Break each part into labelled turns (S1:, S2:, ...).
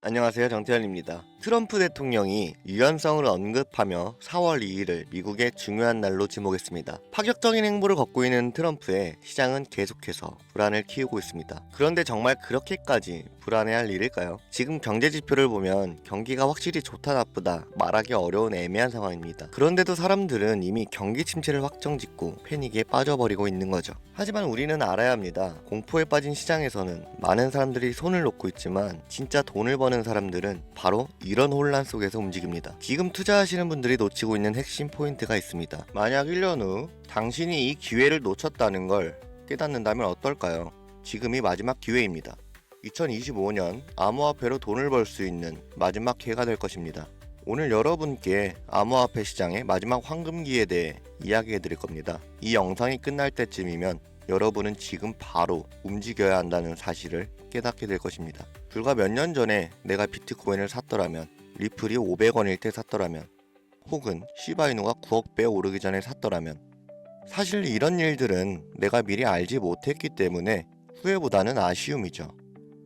S1: 안녕하세요 정태현입니다. 트럼프 대통령이 유연성을 언급하며 4월 2일을 미국의 중요한 날로 지목했습니다. 파격적인 행보를 걷고 있는 트럼프의 시장은 계속해서 불안을 키우고 있습니다. 그런데 정말 그렇게까지 불안해할 일일까요? 지금 경제 지표를 보면 경기가 확실히 좋다 나쁘다 말하기 어려운 애매한 상황입니다. 그런데도 사람들은 이미 경기 침체를 확정짓고 패닉에 빠져버리고 있는 거죠. 하지만 우리는 알아야 합니다. 공포에 빠진 시장에서는 많은 사람들이 손을 놓고 있지만 진짜 돈을 버는 사람들은 바로 이런 혼란 속에서 움직입니다. 지금 투자하시는 분들이 놓치고 있는 핵심 포인트가 있습니다. 만약 1년 후 당신이 이 기회를 놓쳤다는 걸 깨닫는다면 어떨까요? 지금이 마지막 기회입니다. 2025년 암호화폐로 돈을 벌 수 있는 마지막 기회가 될 것입니다. 오늘 여러분께 암호화폐 시장의 마지막 황금기에 대해 이야기해 드릴 겁니다. 이 영상이 끝날 때쯤이면 여러분은 지금 바로 움직여야 한다는 사실을 깨닫게 될 것입니다. 불과 몇 년 전에 내가 비트코인을 샀더라면 리플이 500원일 때 샀더라면 혹은 시바이누가 9억 배 오르기 전에 샀더라면 사실 이런 일들은 내가 미리 알지 못했기 때문에 후회보다는 아쉬움이죠.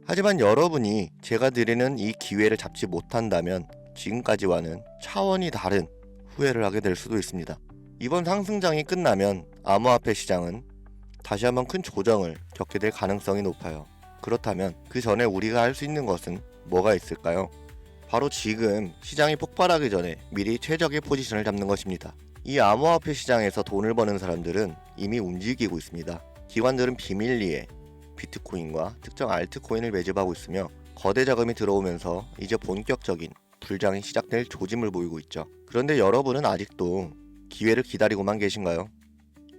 S1: 하지만 여러분이 제가 드리는 이 기회를 잡지 못한다면 지금까지와는 차원이 다른 후회를 하게 될 수도 있습니다. 이번 상승장이 끝나면 암호화폐 시장은 다시 한번 큰 조정을 겪게 될 가능성이 높아요. 그렇다면 그 전에 우리가 할 수 있는 것은 뭐가 있을까요? 바로 지금 시장이 폭발하기 전에 미리 최적의 포지션을 잡는 것입니다. 이 암호화폐 시장에서 돈을 버는 사람들은 이미 움직이고 있습니다. 기관들은 비밀리에 비트코인과 특정 알트코인을 매집하고 있으며 거대 자금이 들어오면서 이제 본격적인 불장이 시작될 조짐을 보이고 있죠. 그런데 여러분은 아직도 기회를 기다리고만 계신가요?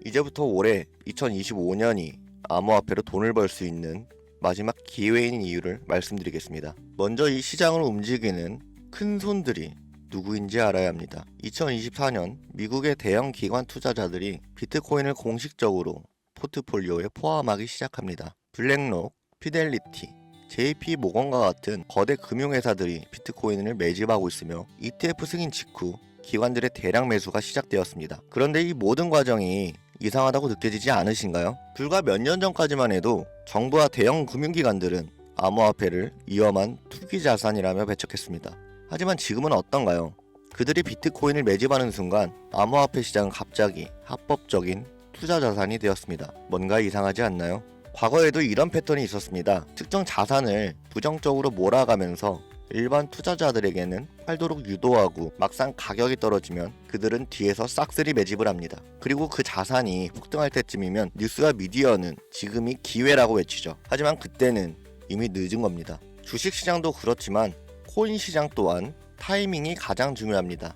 S1: 이제부터 올해 2025년이 암호화폐로 돈을 벌 수 있는 마지막 기회인 이유를 말씀드리겠습니다. 먼저 이 시장을 움직이는 큰 손들이 누구인지 알아야 합니다. 2024년 미국의 대형 기관 투자자들이 비트코인을 공식적으로 포트폴리오에 포함하기 시작합니다. 블랙록, 피델리티, JP 모건과 같은 거대 금융회사들이 비트코인을 매집하고 있으며 ETF 승인 직후 기관들의 대량 매수가 시작되었습니다. 그런데 이 모든 과정이 이상하다고 느껴지지 않으신가요? 불과 몇 년 전까지만 해도 정부와 대형 금융기관들은 암호화폐를 위험한 투기 자산이라며 배척했습니다. 하지만 지금은 어떤가요? 그들이 비트코인을 매집하는 순간 암호화폐 시장은 갑자기 합법적인 투자 자산이 되었습니다. 뭔가 이상하지 않나요? 과거에도 이런 패턴이 있었습니다. 특정 자산을 부정적으로 몰아가면서 일반 투자자들에게는 팔도록 유도하고 막상 가격이 떨어지면 그들은 뒤에서 싹쓸이 매집을 합니다. 그리고 그 자산이 폭등할 때쯤이면 뉴스와 미디어는 지금이 기회라고 외치죠. 하지만 그때는 이미 늦은 겁니다. 주식 시장도 그렇지만 코인 시장 또한 타이밍이 가장 중요합니다.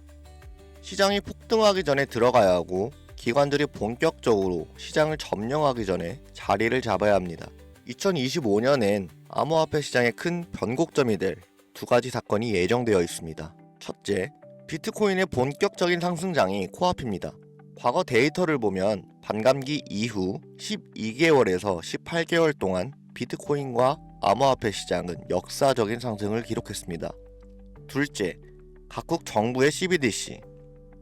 S1: 시장이 폭등하기 전에 들어가야 하고 기관들이 본격적으로 시장을 점령하기 전에 자리를 잡아야 합니다. 2025년엔 암호화폐 시장의 큰 변곡점이 될 두 가지 사건이 예정되어 있습니다. 첫째, 비트코인의 본격적인 상승장이 코앞입니다. 과거 데이터를 보면 반감기 이후 12개월에서 18개월 동안 비트코인과 암호화폐 시장은 역사적인 상승을 기록했습니다. 둘째, 각국 정부의 CBDC,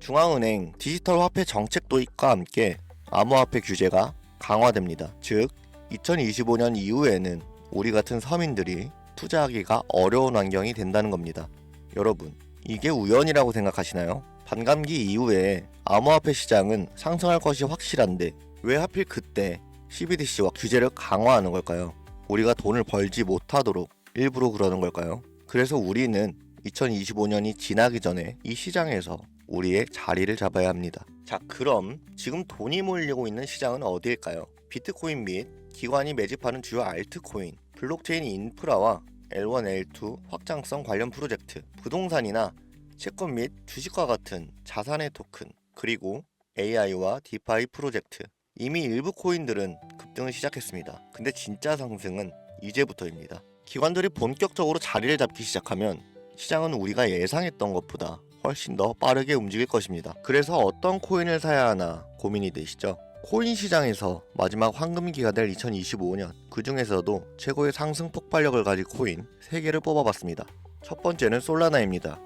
S1: 중앙은행 디지털 화폐 정책 도입과 함께 암호화폐 규제가 강화됩니다. 즉, 2025년 이후에는 우리 같은 서민들이 투자하기가 어려운 환경이 된다는 겁니다. 여러분, 이게 우연이라고 생각하시나요? 반감기 이후에 암호화폐 시장은 상승할 것이 확실한데 왜 하필 그때 CBDC와 규제를 강화하는 걸까요? 우리가 돈을 벌지 못하도록 일부러 그러는 걸까요? 그래서 우리는 2025년이 지나기 전에 이 시장에서 우리의 자리를 잡아야 합니다. 자, 그럼 지금 돈이 몰리고 있는 시장은 어디일까요? 비트코인 및 기관이 매집하는 주요 알트코인, 블록체인 인프라와 L1, L2 확장성 관련 프로젝트, 부동산이나 채권 및 주식과 같은 자산의 토큰, 그리고 AI와 디파이 프로젝트. 이미 일부 코인들은 급등을 시작했습니다. 근데 진짜 상승은 이제부터입니다. 기관들이 본격적으로 자리를 잡기 시작하면 시장은 우리가 예상했던 것보다 훨씬 더 빠르게 움직일 것입니다. 그래서 어떤 코인을 사야 하나 고민이 되시죠? 코인 시장에서 마지막 황금기가 될 2025년 그 중에서도 최고의 상승 폭발력을 가진 코인 3개를 뽑아봤습니다. 첫 번째는 솔라나입니다.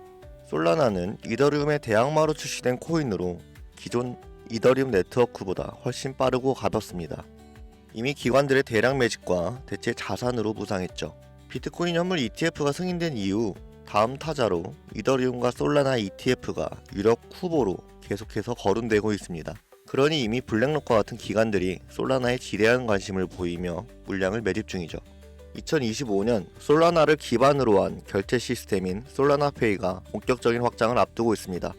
S1: 솔라나는 이더리움의 대항마로 출시된 코인으로 기존 이더리움 네트워크보다 훨씬 빠르고 가볍습니다. 이미 기관들의 대량 매집과 대체 자산으로 부상했죠. 비트코인 현물 ETF가 승인된 이후 다음 타자로 이더리움과 솔라나 ETF가 유력 후보로 계속해서 거론되고 있습니다. 그러니 이미 블랙록과 같은 기관들이 솔라나에 지대한 관심을 보이며 물량을 매집 중이죠. 2025년 솔라나를 기반으로 한 결제 시스템인 솔라나페이가 본격적인 확장을 앞두고 있습니다.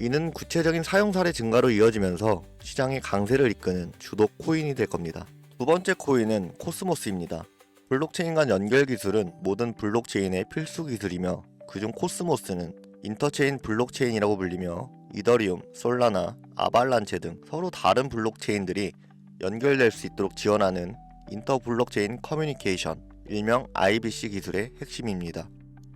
S1: 이는 구체적인 사용 사례 증가로 이어지면서 시장의 강세를 이끄는 주도 코인이 될 겁니다. 두 번째 코인은 코스모스입니다. 블록체인 간 연결 기술은 모든 블록체인의 필수 기술이며 그중 코스모스는 인터체인 블록체인이라고 불리며 이더리움, 솔라나, 아발란체 등 서로 다른 블록체인들이 연결될 수 있도록 지원하는 인터 블록체인 커뮤니케이션, 일명 IBC 기술의 핵심입니다.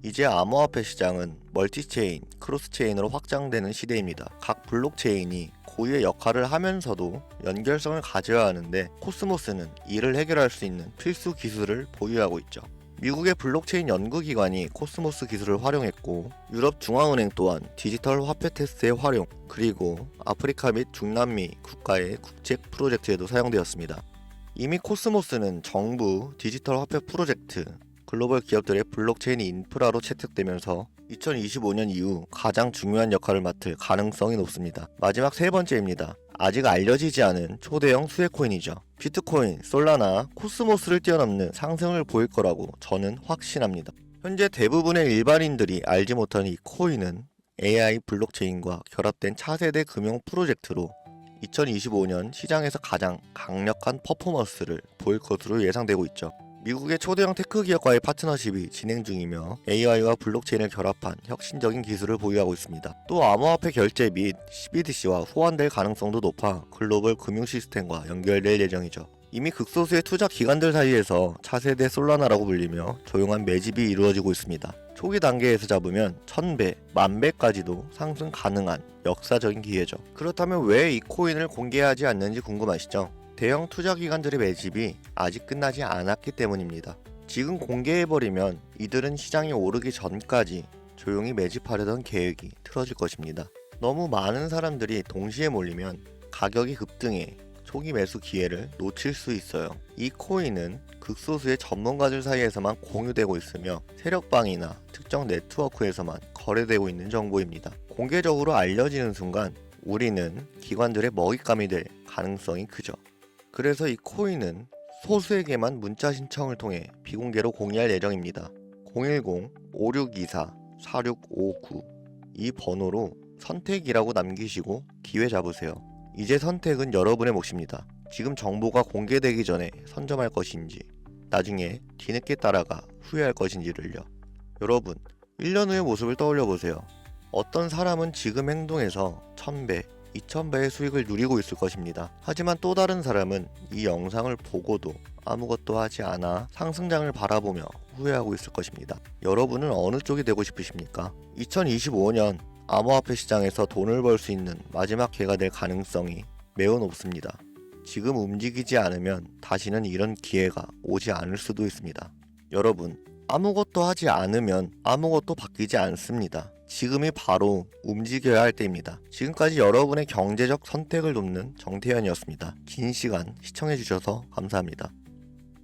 S1: 이제 암호화폐 시장은 멀티체인, 크로스체인으로 확장되는 시대입니다. 각 블록체인이 고유의 역할을 하면서도 연결성을 가져야 하는데 코스모스는 이를 해결할 수 있는 필수 기술을 보유하고 있죠. 미국의 블록체인 연구기관이 코스모스 기술을 활용했고 유럽 중앙은행 또한 디지털 화폐 테스트의 활용 그리고 아프리카 및 중남미 국가의 국책 프로젝트에도 사용되었습니다. 이미 코스모스는 정부 디지털 화폐 프로젝트 글로벌 기업들의 블록체인 인프라로 채택되면서 2025년 이후 가장 중요한 역할을 맡을 가능성이 높습니다. 마지막 세 번째입니다. 아직 알려지지 않은 초대형 수혜 코인이죠. 비트코인, 솔라나, 코스모스를 뛰어넘는 상승을 보일 거라고 저는 확신합니다. 현재 대부분의 일반인들이 알지 못하는 이 코인은 AI 블록체인과 결합된 차세대 금융 프로젝트로 2025년 시장에서 가장 강력한 퍼포먼스를 보일 것으로 예상되고 있죠. 미국의 초대형 테크 기업과의 파트너십이 진행 중이며 AI와 블록체인을 결합한 혁신적인 기술을 보유하고 있습니다. 또 암호화폐 결제 및 CBDC와 호환될 가능성도 높아 글로벌 금융 시스템과 연결될 예정이죠. 이미 극소수의 투자 기관들 사이에서 차세대 솔라나라고 불리며 조용한 매집이 이루어지고 있습니다. 초기 단계에서 잡으면 1000배, 만배까지도 상승 가능한 역사적인 기회죠. 그렇다면 왜 이 코인을 공개하지 않는지 궁금하시죠? 대형 투자 기관들의 매집이 아직 끝나지 않았기 때문입니다. 지금 공개해버리면 이들은 시장이 오르기 전까지 조용히 매집하려던 계획이 틀어질 것입니다. 너무 많은 사람들이 동시에 몰리면 가격이 급등해 초기 매수 기회를 놓칠 수 있어요. 이 코인은 극소수의 전문가들 사이에서만 공유되고 있으며 세력방이나 특정 네트워크에서만 거래되고 있는 정보입니다. 공개적으로 알려지는 순간 우리는 기관들의 먹잇감이 될 가능성이 크죠. 그래서 이 코인은 소수에게만 문자 신청을 통해 비공개로 공유할 예정입니다. 010-5624-4659 이 번호로 선택이라고 남기시고 기회 잡으세요. 이제 선택은 여러분의 몫입니다. 지금 정보가 공개되기 전에 선점할 것인지 나중에 뒤늦게 따라가 후회할 것인지를요. 여러분, 1년 후의 모습을 떠올려 보세요. 어떤 사람은 지금 행동에서 1000배, 2000배의 수익을 누리고 있을 것입니다. 하지만 또 다른 사람은 이 영상을 보고도 아무것도 하지 않아 상승장을 바라보며 후회하고 있을 것입니다. 여러분은 어느 쪽이 되고 싶으십니까? 2025년 암호화폐 시장에서 돈을 벌 수 있는 마지막 기회가 될 가능성이 매우 높습니다. 지금 움직이지 않으면 다시는 이런 기회가 오지 않을 수도 있습니다. 여러분, 아무것도 하지 않으면 아무것도 바뀌지 않습니다. 지금이 바로 움직여야 할 때입니다. 지금까지 여러분의 경제적 선택을 돕는 정태현이었습니다. 긴 시간 시청해주셔서 감사합니다.